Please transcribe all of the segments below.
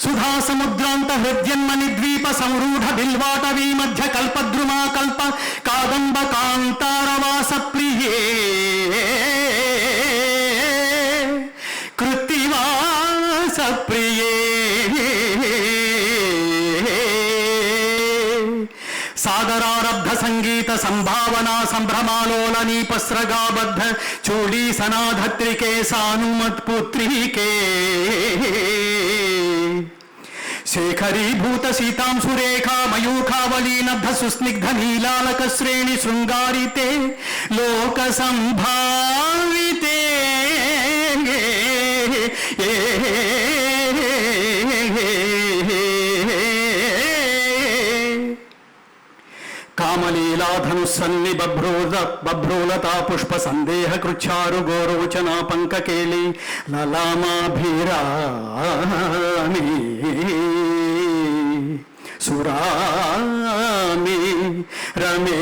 సుధా సముద్రాంత హృద్యన్మని ద్వీప సంరూఢ బిల్వాటవీ మధ్య కల్పద్రుమా కల్ప కాదంబ కాంతారవాస ప్రియే కృత్తివాస ప్రియే సాగరారబ్ధ సంగీత సంభావనా సంభ్రమాలోల నీపస్రగాబద్ధ చూడీ సనాధత్రికే సానుమత్పుత్రికే శేఖరీభూత సీతాంశురేఖా మయూఖావలీనభ సుస్నిగ్ధ నీలాలక శ్రేణి శృంగారితే లోక సంభావితే కామలీలాధను సన్ని బభ్రూల బభ్రూలతా పుష్ప సందేహ కృచ్చారు గోరోచన పంకకేళి सुरानी रमे।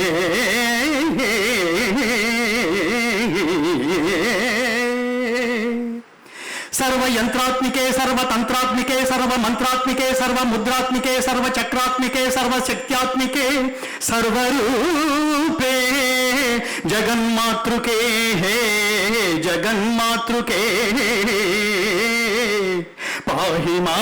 सर्व यंत्रात्मिके सर्व तंत्रात्मिके सर्व मंत्रात्मिके सर्व मुद्रात्मिके सर्व चक्रात्मिके सर्व शक्त्यात्मिके सर्वरूपे जगन्मातृके हे, जगन्मातृके पाहि मा